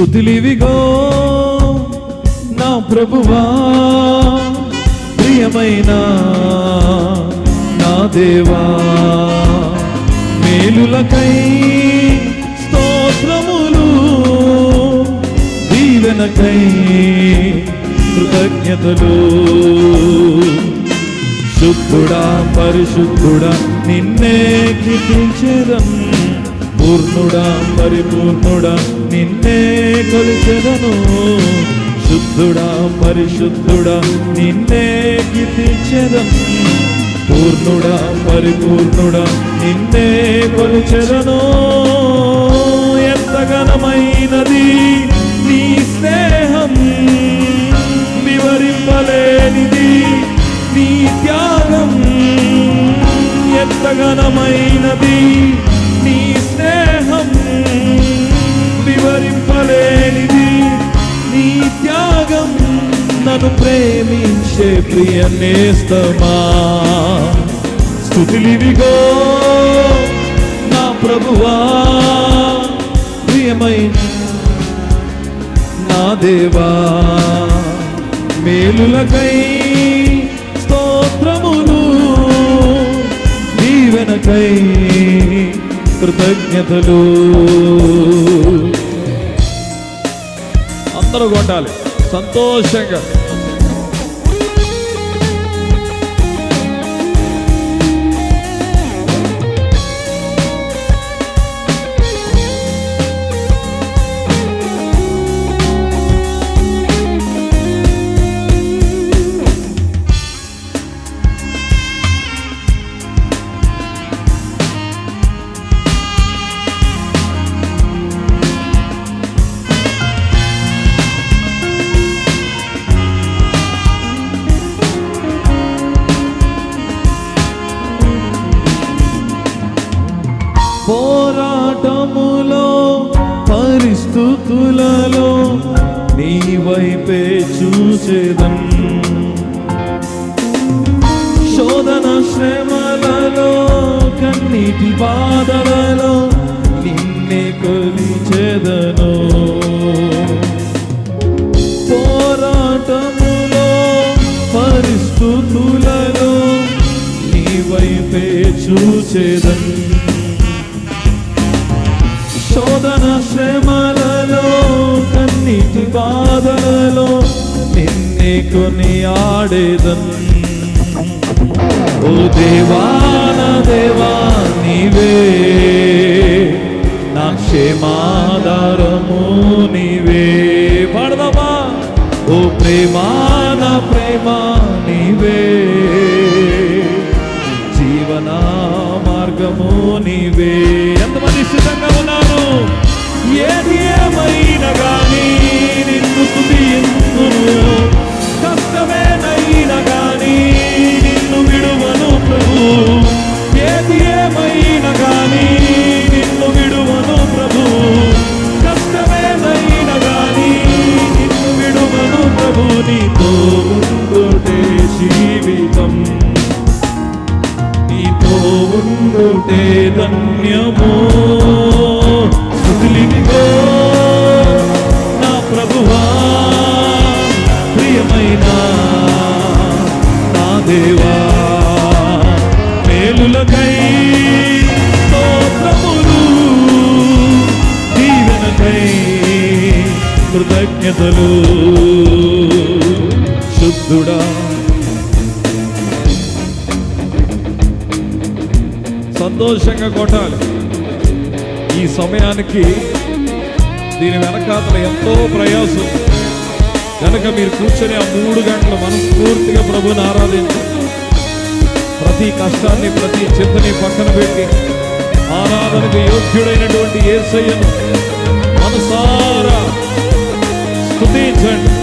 స్థుతిలివిగో నా ప్రభువా ప్రియమైన నా దేవా మేలులకై స్తోత్రములు దీవెనకై కృతజ్ఞతలు. శుద్ధుడా పరిశుద్ధుడా నిన్నే కీర్తించేదం. పూర్ణుడా పరిపూర్ణుడా నిన్నే కొలిచెదను. శుద్ధుడా పరిశుద్ధుడా నిన్నే కీర్తించెదం పూర్ణుడా పరిపూర్ణుడా నిన్నే కొలిచెదను. ఎంత ఘనమైనది నీ స్నేహం వివరింపలేనిది నీ త్యాగం. ఎంత ఘనమైనది నన్ను ప్రేమించే ప్రియ నేస్తమా? స్థుతిలివిగో నా ప్రభువా ప్రియమైన నా దేవా. మేలులకై స్తోత్రములు దీవెనకై కృతజ్ఞతలు. అందరూ కొట్టాలి. సంతోషంగా. స్థుతులలో నీ వైపే చూసేదం శోధన శ్రమలలో కన్నీటి బాధలలో నిన్నే కొలిచేదను. పోరాటములో పరిస్థితులలో నీ వైపే చూసేదను శోధన శ్రమలలో కన్నీటి బాధలలో నిన్నే కొని ఆడేదన్ ఓ దేవాన దేవా నీవే. నా క్షేమాధారము నీవే. పడదమా? ఓ ప్రేమా ప్రేమ నీవే. జీవన మార్గము నీవే. ఉండుటే ధన్యము. స్థుతిలిగో నా ప్రభువా ప్రియమైన నా దేవా. మేలులకై స్తోత్రములు దీవెనకై కృతజ్ఞతలు. శుద్ధుడా సంతోషంగా కొట్టాలి. ఈ సమయానికి దీని వెనకాతల ఎంతో ప్రయాసం. కనుక మీరు కూర్చొని ఆ మూడు గంటలు మనస్ఫూర్తిగా ప్రభుని ఆరాధించి ప్రతి కష్టాన్ని ప్రతి చింతని పక్కన పెట్టి ఆరాధనకు యోగ్యుడైనటువంటి ఏసయ్యను మనసారా స్థుతించండి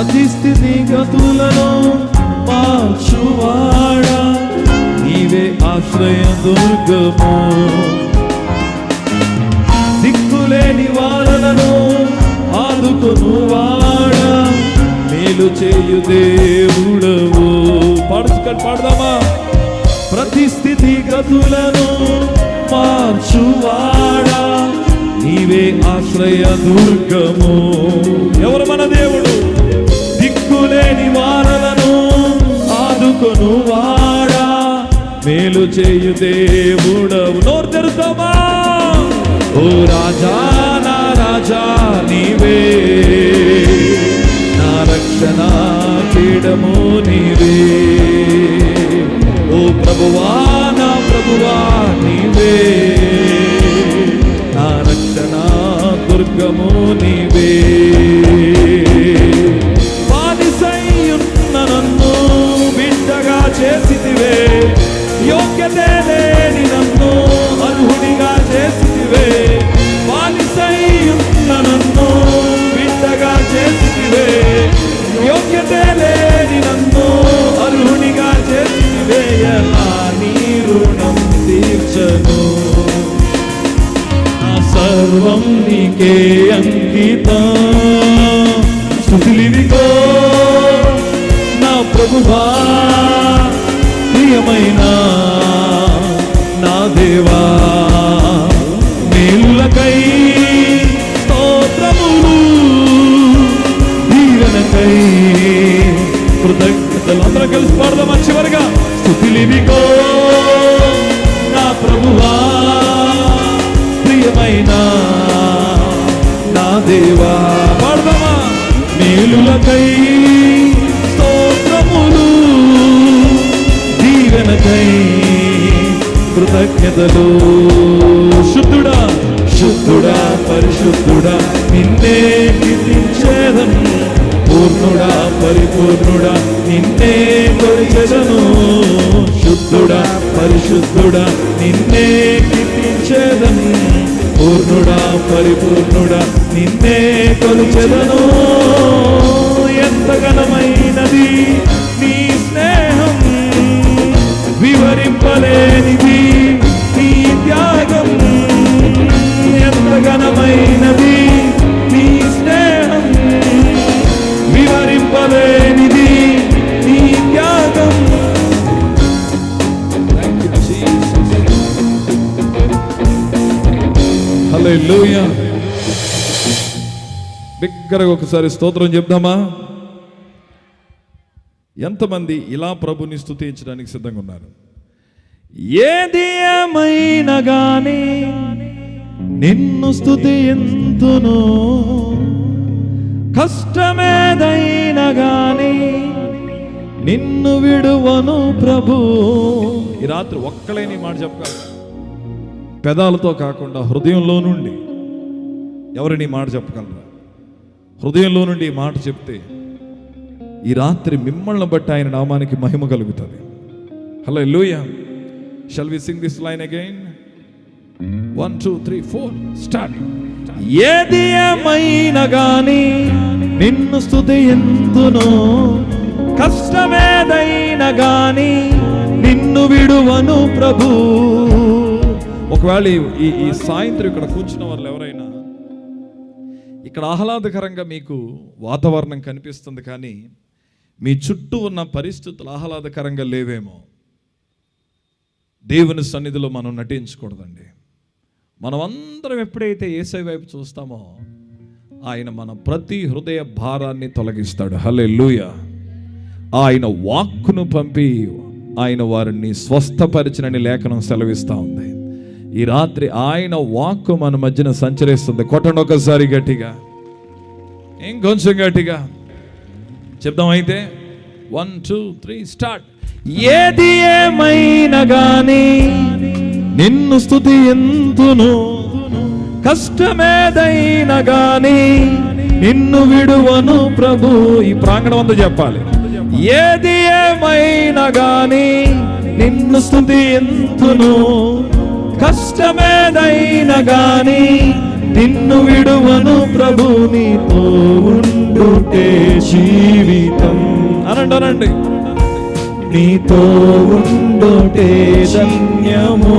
ప్రతి స్థితి గతులను మార్చువాడా నీవే ఆశ్రయ దుర్గము. దిక్కులేని వాళ్ళను ఆదుకును వాడా మేలు చేయు దేవుడవు. పాడుచుకొని పాడదామా? ప్రతి స్థితి గతులను మార్చువాడా నీవే ఆశ్రయ దుర్గము. ఎవరు మన దేవుడు? చేయు దేవుడవు. నోరు తెరుతామా ఓ రాజా నా రాజా నీవే. నా రక్షణ పీడము నీవే. అంకితం స్థుతిలివిగో నా ప్రభువా ప్రియమైన నా దేవా మేలులకై స్తోత్రములు దీవెనకై కృతజ్ఞతలు. అందరూ కలిసి పాడదామా కృతజ్ఞతలు. శుద్ధుడా శుద్ధుడా పరిశుద్ధుడా నిన్నే కీర్తించేదను. పూర్ణుడా పరిపూర్ణుడా నిన్నే కొలిచెదను. శుద్ధుడా పరిశుద్ధుడా నిన్నే కీర్తించేదను. పూర్ణుడా పరిపూర్ణుడా నిన్నే కొలిచెదను. ఎంత ఘనమైనది నీ స్నేహ. వివరింపలేనిది నీ త్యాగం ఎంత ఘనమైనది. నీ స్నేహం వివరింపలేనిది. నీ త్యాగం హల్లెలూయా. బిగ్గరగా ఒకసారి స్తోత్రం చెప్దామా? ఎంతమంది ఇలా ప్రభుని స్థుతించడానికి సిద్ధంగా ఉన్నారు? ఏది ఏమైనా గాని నిన్ను స్థుతి ఎంతును కష్టమేదైనా గాని నిన్ను విడువను ప్రభు. ఈ రాత్రి ఒక్కలేని మాట చెప్పాలి పెదాలతో కాకుండా హృదయంలో నుండి ఎవరిని మాట చెప్పగలరా? హృదయంలో నుండి ఈ మాట చెప్తే ఈ రాత్రి మిమ్మల్ని బట్టి ఆయన నామానికి మహిమ కలుగుతుంది. Hallelujah shall we sing this line again one two three four start ఏది ఏమైనా గాని నిన్ను స్థుతి ఎందును కష్టమేదైనా గాని నిన్ను విడువను ప్రభు. ఒకవేళ ఈ ఈ సాయంత్రం ఇక్కడ కూర్చున్న వాళ్ళు ఎవరైనా ఇక్కడ ఆహ్లాదకరంగా మీకు వాతావరణం కనిపిస్తుంది కానీ మీ చుట్టూ ఉన్న పరిస్థితులు ఆహ్లాదకరంగా లేవేమో. దేవుని సన్నిధిలో మనం నటించకూడదండి. మనం అందరం ఎప్పుడైతే ఏసై వైపు చూస్తామో ఆయన మన ప్రతి హృదయ భారాన్ని తొలగిస్తాడు. హలే లూయ ఆయన వాక్కును పంపి ఆయన వారిని స్వస్థపరిచినని లేఖనం సెలవిస్తూ ఉంది. ఈ రాత్రి ఆయన వాక్కు మన మధ్యన సంచరిస్తుంది. కొట్టండి ఒకసారి గట్టిగా. ఇంకొంచెం గట్టిగా. చెప్దాం అయితే. One two three start. ఏది ఏమైనా గాని నిన్ను స్థుతి ఎంతును కష్టమేదైనా గాని నిన్ను విడువను ప్రభు. ఈ ప్రాంగణం అంతా చెప్పాలి. ఏది ఏమైనా గాని నిన్ను స్థుతి ఎంతును కష్టమేదైనా గాని నిన్ను విడువను ప్రభు. నీతో ఉండుటే జీవితం. అనండి అనండి. నీతో ఉండుటే ధన్యమో.